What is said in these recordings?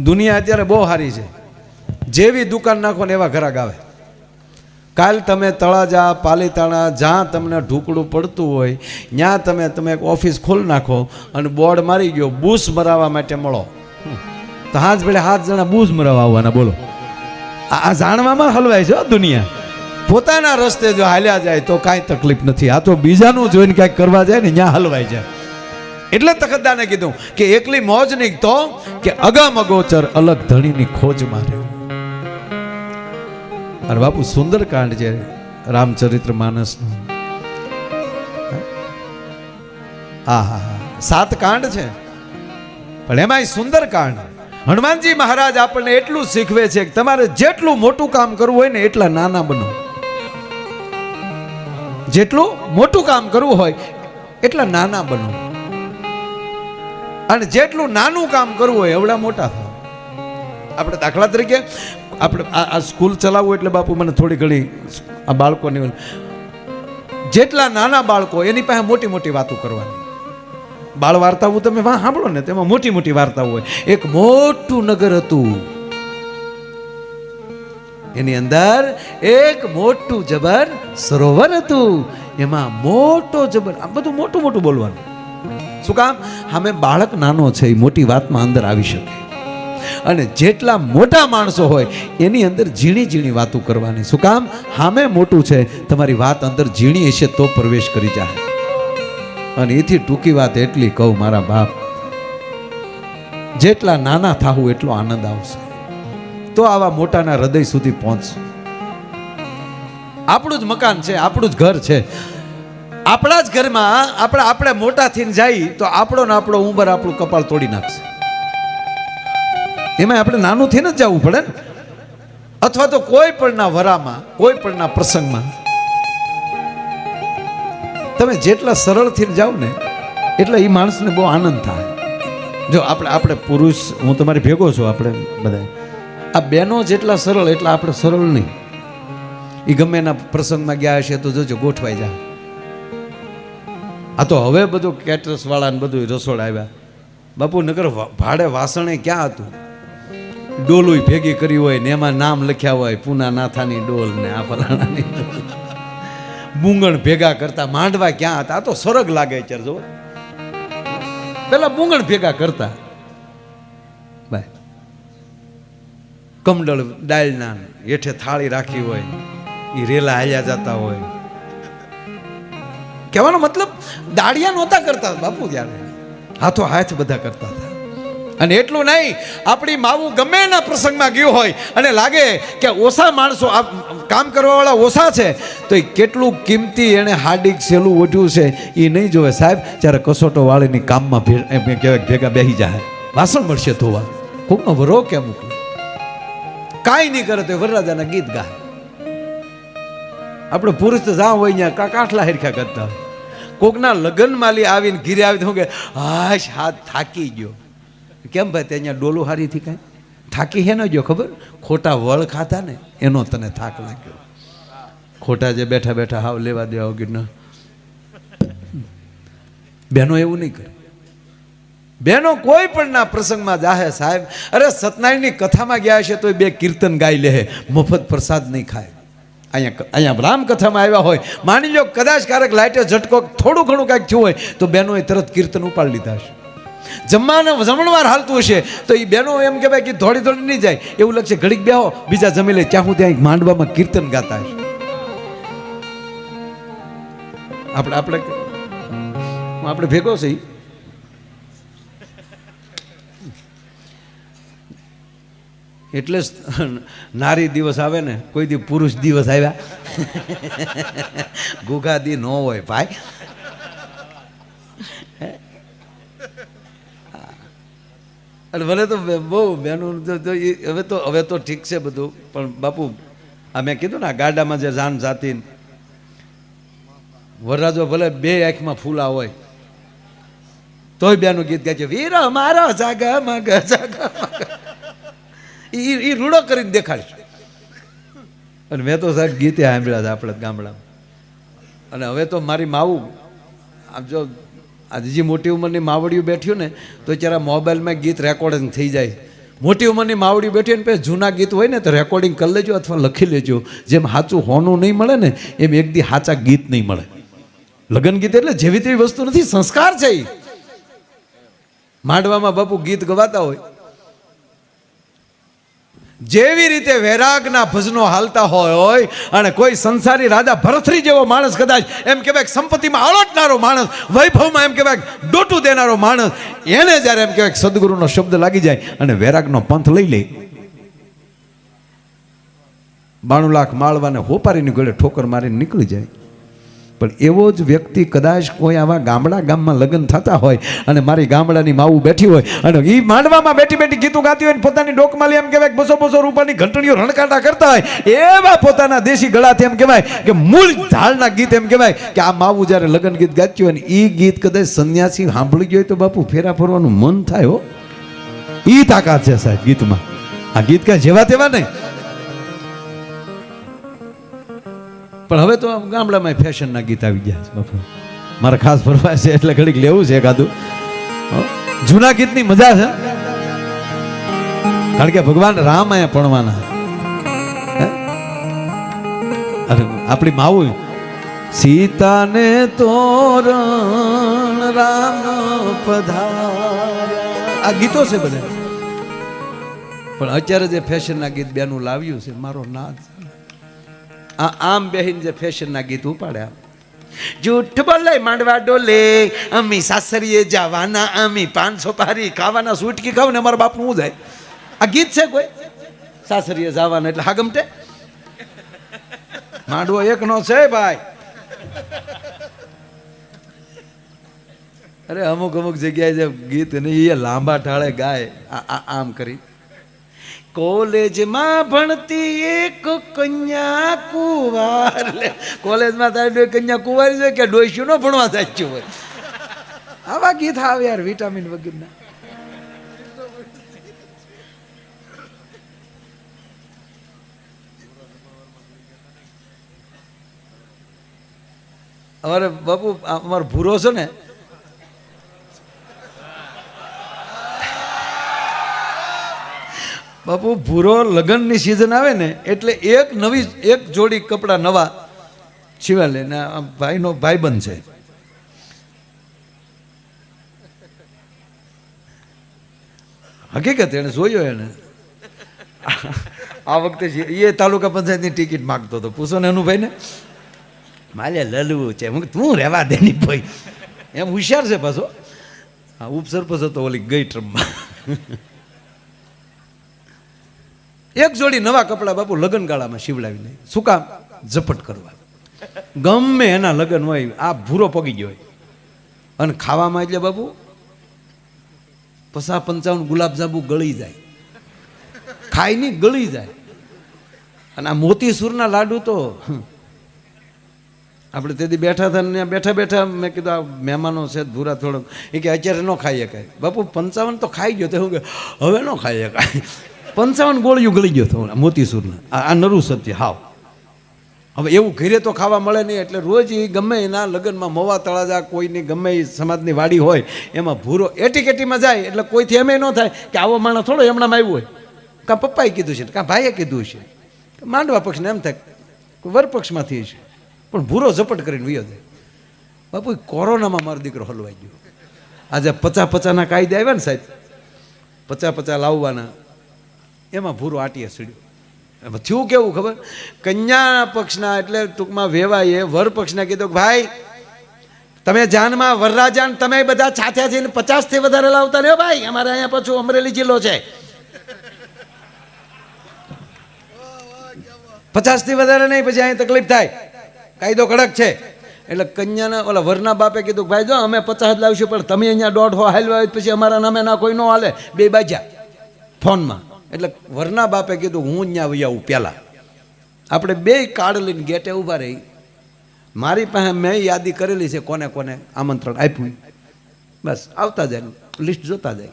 દુનિયા અત્યારે બહુ સારી છે. જેવી દુકાન નાખો ને એવા ઘરાક આવે. કાલ તમે તળાજા, પાલીતાણા, જ્યાં તમને ઢૂકડું પડતું હોય ત્યાં તમે તમે એક ઓફિસ ખોલી નાખો અને બોર્ડ મારી ગયો, બૂસ મરાવવા માટે મળો. તો હાથ ભેળે હાથ જણા બૂસ મરાવવા આવવાના, બોલો. આ જાણવામાં હલવાય છે દુનિયા. પોતાના રસ્તે જો હાલ્યા જાય તો કાંઈ તકલીફ નથી. આ તો બીજાનું જોઈને કાંઈક કરવા જાય ને ત્યાં હલવાય જાય. એટલે તખતદાને કીધું કે એકલી મોજ નહીં તો કે અગમ અગોચર અલગ ધણીની ખોજમાં રહ્યો. અને બાપુ સુંદરકાંડ છે રામચરિત્ર માનસનું. હા હા સાત કાંડ છે. પણ એમાંય સુંદરકાંડ હનુમાનજી મહારાજ આપણને એટલું શીખવે છે કે તમારે જેટલું મોટું કામ કરવું હોય ને એટલા નાના બનો. જેટલું મોટું કામ કરવું હોય એટલા નાના બનો. અને જેટલું નાનું કામ કરવું હોય, એવડા મોટા થાય. આપણે દાખલા તરીકે, આપણે આ સ્કૂલ ચલાવવું એટલે બાપુ મને થોડી ઘણી આ બાળકોની જેટલા નાના બાળકો, એની પાસે મોટી મોટી વાતો કરવાની. બાળ વાર્તાઓ તમે વાહ સાંભળો ને, તેમાં મોટી મોટી વાર્તાઓ હોય. એક મોટું નગર હતું. એની અંદર એક મોટું જબર સરોવર હતું. એમાં મોટો જબર આ બધું મોટું મોટું બોલવાનું. શું કામ? સામે બાળક નાનો છે, એ મોટી વાતમાં અંદર આવી શકે. અને જેટલા મોટા માણસો હોય, એની અંદર ઝીણી ઝીણી વાતો કરવાની. શું કામ? સામે મોટું છે, તમારી વાત અંદર ઝીણી હશે તો પ્રવેશ કરી જાય અને એથી ટૂંકી વાત એટલી કહું, મારા બાપ, જેટલા નાના થાવું એટલો આનંદ આવશે. તો આવા મોટાના હૃદય સુધી પહોંચશે. આપણું જ મકાન છે, આપણું જ ઘર છે. આપણા જ ઘરમાં આપણે આપણે મોટા થઈને જાય તો આપણો ને આપણો ઉંબર આપણું કપાળ તોડી નાખશે. એમાં આપણે નાનું થઈને જ જવું પડે અથવા તો કોઈ પણના વરામાં, કોઈ પણના પ્રસંગમાં. તમે જેટલા સરળથી જાઓ ને, એટલે એ માણસને બહુ આનંદ થાય. જો આપણે આપણે પુરુષ, હું તમારી ભેગો છું આપણે બધા આ બેનો જેટલા સરળ, એટલા આપણે સરળ નહીં. એ ગમે એના પ્રસંગમાં ગયા હશે તો જોજો ગોઠવાઈ જાય આ તો હવે બધું કેટરસ વાળા ને બધું રસોડ આવ્યા. બાપુ નગર ભાડે વાસણે ક્યાં હતું? ડોલું ભેગી કરી હોય ને એમાં નામ લખ્યા હોય પૂના નાથાની ડોલ ને આ ફલાણાની મૂંગણ ભેગા કરતા માંડવા ક્યાં હતા? આ તો સરગ લાગે છે જો પેલા બુંગણ ભેગા કરતા. બાય. કમડળ ડાયલના હેઠે થાળી રાખી હોય એ રેલા હાલ્યા જતા હોય. કહેવાનો મતલબ દાડિયા નહોતા કરતા બાપુ ત્યારે. હાથો હાથ બધા કરતા હતા. અને એટલું નહીં, આપણી માવું ગમે એના પ્રસંગમાં ગયું હોય અને લાગે કે ઓછા માણસો આ કામ કરવાવાળા ઓછા છે, તો એ કેટલું કિંમતી એણે હાર્ડિક સેલું ઓઢ્યું છે એ નહીં જોવે સાહેબ, જ્યારે કસોટો વાળીની કામમાં કહેવાય ભેગા બેસી જાય. વાસણ મળશે ધોવા. કોકનો વરો કે મૂકવું કાંઈ નહીં કરે તો વરરાજાના ગીત ગાય. આપણે પુરુષ તો જ્યાં હોય ત્યાં કાઠલા હરખા કરતા હોય. કોકના લગ્ન માલી આવીને ઘીરે આવી શું કે, હાશ, હાથ થાકી ગયો. કેમ ભાઈ, તે અહીંયા ડોલું હારીથી કાંઈ? થાકી હે ન ગયો, ખબર? ખોટા વળ ખાતા ને, એનો તને થાક લાગ્યો. ખોટા જે બેઠા બેઠા હાવ લેવા દેવા વગરના બહેનો એવું નહીં કરે. બહેનો કોઈ પણના પ્રસંગમાં જાહે સાહેબ, અરે સત્યનારાયણની કથામાં ગયા છે તો બે કીર્તન ગાઈ લે મફત પ્રસાદ નહીં ખાય. અહીંયા અહીંયા રામકથામાં આવ્યા હોય. માની લો કદાચ ક્યારેક લાઇટે ઝટકો, થોડું ઘણું કાંઈક થયું હોય, તો બહેનોએ તરત કીર્તન ઉપાડી લીધા છે જમવાને જમણવાર હાલતું હશે, તો એ બહેનો એમ કહેવાય કે થોડી થોડી નહીં જાય. એવું લાગશે ઘડીક બેહો, બીજા જમી લે, ત્યાં હું ત્યાં માંડવામાં કીર્તન ગાતા હશે. આપણે આપણે આપણે ભેગો છે એટલે જ નારી દિવસ આવે ને, કોઈ દી પુરુષ દિવસ આવ્યા. ગુગા દી ન હોય ભાઈ. અને ભલે તો બહુ ઈ હવે તો હવે તો ઠીક છે બધું. પણ બાપુ, આ મેં કીધું ને, આ ગાડામાં જે જાન જાતી વરરાજો ભલે બે આંખમાં ફૂલા હોય, તોય બેનું ગીત ગાય છે, વીર મારો જાગ મગ, જાગા મગ. એ એ રૂડો કરીને દેખાડશે. અને મેં તો સાહેબ ગીતે સાંભળ્યા હતા આપણે ગામડામાં. અને હવે તો મારી માવું, આમ જો આજી મોટી ઉંમરની માવડીઓ બેઠ્યું ને, તો જરા મોબાઈલમાં ગીત રેકોર્ડિંગ થઈ જાય. મોટી ઉંમરની માવડી બેઠી ને પછી જૂના ગીત હોય ને, તો રેકોર્ડિંગ કરી લેજો અથવા લખી લેજો. જેમ સાચું હોનું નહીં મળે ને, એમ એક દી સાચા ગીત નહીં મળે. લગ્ન ગીત એટલે જેવી તેવી વસ્તુ નથી, સંસ્કાર છે માંડવામાં બાપુ ગીત ગવાતા હોય. જેવી રીતે વૈરાગના ભજનો હાલતા હોય અને કોઈ સંસારી રાજા ભરથરી જેવો માણસ કદાચ એમ કહેવાય સંપત્તિમાં આળોટનારો માણસ, વૈભવમાં એમ કહેવાય ડોટું દેનારો માણસ, એને જ્યારે એમ કહેવાય સદગુરુનો શબ્દ લાગી જાય અને વૈરાગનો પંથ લઈ લે. બાણું લાખ માળવાને હોપારીની ગળે ઠોકર મારીને નીકળી જાય. પણ એવો જ વ્યક્તિ કદાચ કોઈ આવા ગામડા ગામમાં લગ્ન થતા હોય અને મારી ગામડાની માવું બેઠી હોય અને એ માંડવામાં બેઠી બેઠી ગીતું ગાતી હોય પોતાની ડોકમાલી એમ કહેવાય બસો બસો રૂપિયાની ઘંટણીઓ રણકાટા કરતા હોય, એવા પોતાના દેશી ગળાથી એમ કહેવાય કે મૂળ ઝાડના ગીત એમ કહેવાય કે આ માવું જ્યારે લગ્ન ગીત ગાતી હોય ને એ ગીત કદાચ સંન્યાસી સાંભળી ગયો હોય તો બાપુ ફેરા ફરવાનું મન થાય હો. એ તાકાત છે સાહેબ ગીતમાં. આ ગીત કાંઈ જેવા તેવા નહીં. પણ હવે તો ગામડામાં ફેશનના ગીત આવી ગયા છે મારે ખાસ ફરવા છે એટલે ઘડીક લેવું છે એકાદું. જૂના ગીતની મજા છે. કારણ કે ભગવાન રામ અહીંયા ભણવાના અરે, આપણી માવું સીતાને તોરણ રામ પધાર આ ગીતો છે બધા. પણ અત્યારે જે ફેશનના ગીત બેનું લાવ્યું છે, મારો નાદ. આ આમ બેહીને જે ફેશનના ગીત ઉપાડ્યા. જૂઠ બોલે માંડવા ડોલે, અમી સાસરીએ જવાના, અમી પાંચસો પારી ખાવાના, સુટકી ખાવ ને અમારા બાપનું હું જાય? આ ગીત છે કોઈ? સાસરીએ જવાના એટલે હા ગમતે? માંડવો એકનો છે ભાઈ. અરે અમુક અમુક જગ્યાએ જે ગીત ને એ લાંબા ટાળે ગાય આ- આમ કરી. કોલેજમાં ભણતી એક કન્યા કુવાર. કોલેજમાં તારી કન્યા કુવારી છે કે ડોઈશું નો ભણવા સાચું હોય? આવા ગીત આવે યાર, વિટામિન વગેરેના. અમારે બાપુ અમારો ભૂરો છે ને બાપુ ભૂરો લગ્નની સિઝન આવે ને એટલે એક નવી એક જોડી કપડાં નવા સિવા લે ને ભાઈનો ભાઈનો ભાઈબંધ છે. હકીકત એને જોયો એને. આ વખતે એ તાલુકા પંચાયતની ટિકિટ માગતો હતો. પૂછો ને એનું ભાઈને માલે લલવું છે. હું તું રહેવા દે ની ભાઈ. એમ હોશિયાર છે પાછો. હા ઉપસર્પસ હતો ઓલી ગઈ ટ્રમમાં એક જોડી નવા કપડાં બાપુ લગ્નગાળામાં શીવડાવી લે શું કામ? ઝપટ કરવા. ગમે એના લગ્ન હોય, આ ભૂરો પગી ગયો હોય. અને ખાવામાં એટલે બાપુ, પસા પંચાવન ગુલાબજાંબુ ગળી જાય. ખાઈ નહીં, ગળી જાય. અને આ મોતીસૂરના લાડુ તો. આપણે તેથી બેઠા હતા ને બેઠા બેઠા મેં કીધું, આ મહેમાનો છે, ભૂરા થોડોક. એ કે, અત્યારે ન ખાઈ શકાય. બાપુ, પંચાવન તો ખાઈ ગયો, તો હું કે, હવે ન ખાઈ શકાય. પંચાવન ગોળિયું ગળી ગયો હતો મોતીસૂરના. આ નરુ સત્ય, હાવ. હવે એવું ઘરે તો ખાવા મળે નહીં, એટલે રોજ એ ગમે એના લગ્નમાં મોવા તળાજા કોઈની ગમે એ સમાજની વાડી હોય, એમાં ભૂરો એટીકેટીમાં જાય, એટલે કોઈથી એમ ન થાય કે આવો માણસ થોડો એમણામાં આવ્યો હોય. કાં પપ્પાએ કીધું છે કાં ભાઈએ કીધું છે? માંડવા પક્ષને એમ થાય વરપક્ષમાંથી વર છે. પણ ભૂરો ઝપટ કરીને વયો જાય. બાપુ કોરોનામાં મારો દીકરો હલવાઈ ગયો. આજે પચા પચાના કાયદે આવ્યા ને સાહેબ. પચા પચા લાવવાના. એમાં ભૂરો આટીએ સડ્યો. થયું કેવું ખબર? કન્યા પક્ષના એટલે ટૂંકમાં વેવાઈએ, વર પક્ષના કીધું કે ભાઈ, તમે જાનમાં વરરાજાન તમે બધા છાથ્યા છે પચાસથી વધારે લાવતા ને ભાઈ, અમારે અહીંયા પાછું અમરેલી જિલ્લો છે. પચાસથી વધારે નહીં, પછી અહીં તકલીફ થાય. કાયદો કડક છે. એટલે કન્યાના, ઓલા વરના બાપે કીધું ભાઈ, જો અમે પચાસ લાવીશું, પણ તમે અહીંયા દોઢ હો હાલવા પછી અમારા નામે ના કોઈ નો હાલે. બે બાજ્યા, ફોનમાં. એટલે વરના બાપે કીધું, હું અહીંયા વહી આવું પહેલાં. આપણે બે કાર્ડ લઈને ગેટે ઊભા રહી. મારી પાસે મેં યાદી કરેલી છે કોને કોને આમંત્રણ આપ્યું. બસ, આવતા જાય, લિસ્ટ જોતા જાય.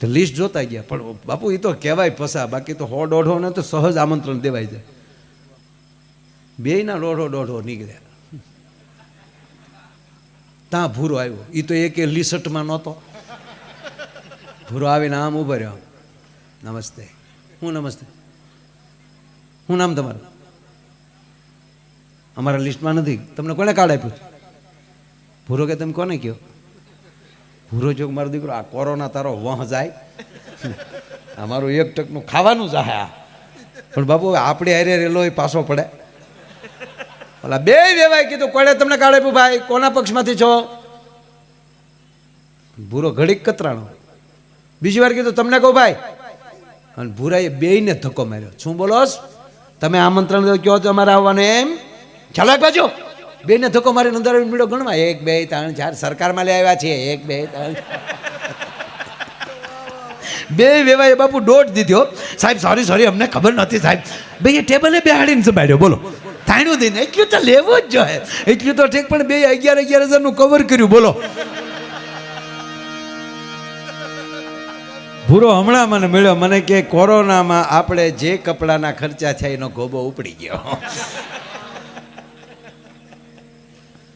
તો લિસ્ટ જોતા ગયા, પણ બાપુ એ તો કહેવાય ફસા બાકી તો હો દોઢો ને તો સહજ આમંત્રણ દેવાય જાય બેયના દોઢો દોઢો નીકળ્યા. ત્યાં ભૂરો આવ્યો. એ તો એક લિસટમાં નહોતો. ભૂરો આવીને આમ ઊભો રહ્યો. નમસ્તે. હું નમસ્તે. શું નામ તમારું? અમારા લિસ્ટમાં નથી. તમને કોને કાર્ડ આપ્યું ભૂરો કે તમે કોને કહો? ભૂરો જો મારો દીકરો, આ કોરોના તારો વહ જાય. અમારું એક ટકનું ખાવાનું જાય આ. પણ બાપુ આપણે હારે રેલો પાછો પડે. ઓલા બે વેવાય કીધું, કોણે તમને કાર્ડ આપ્યું ભાઈ? કોના પક્ષમાંથી છો? ભૂરો ઘડીક કતરાણો. બીજી વાર કીધું, તમને કહું ભાઈ અને ભૂરાએ બેયને ધક્કો માર્યો. શું બોલોસ? તમે આમંત્રણ કહો તો અમારે આવવાનું એમ? ચાલો એક બાજુ બેને ધક્કો મારીને અંદર મીડો ગણવા એક, બે, ત્રણ, ચાર, સરકારમાં લઈ આવ્યા છીએ એક, બે, ત્રણ. બે વેવાએ બાપુ દોઢ દીધો. સાહેબ સોરી સોરી અમને ખબર નથી સાહેબ. બે એ ટેબલે બેહાડીને સંભાળ્યો. બોલો. તાણ્યું દઈને. એટલું તો લેવું જ જોઈએ. એટલું તો ઠીક, પણ બે અગિયાર અગિયાર હજારનું કવર કર્યું. બોલો. ભૂરો હમણાં મને મળ્યો, મને કે કોરોનામાં આપણે જે કપડાના ખર્ચા થયા એનો ગોબો ઉપડી ગયો.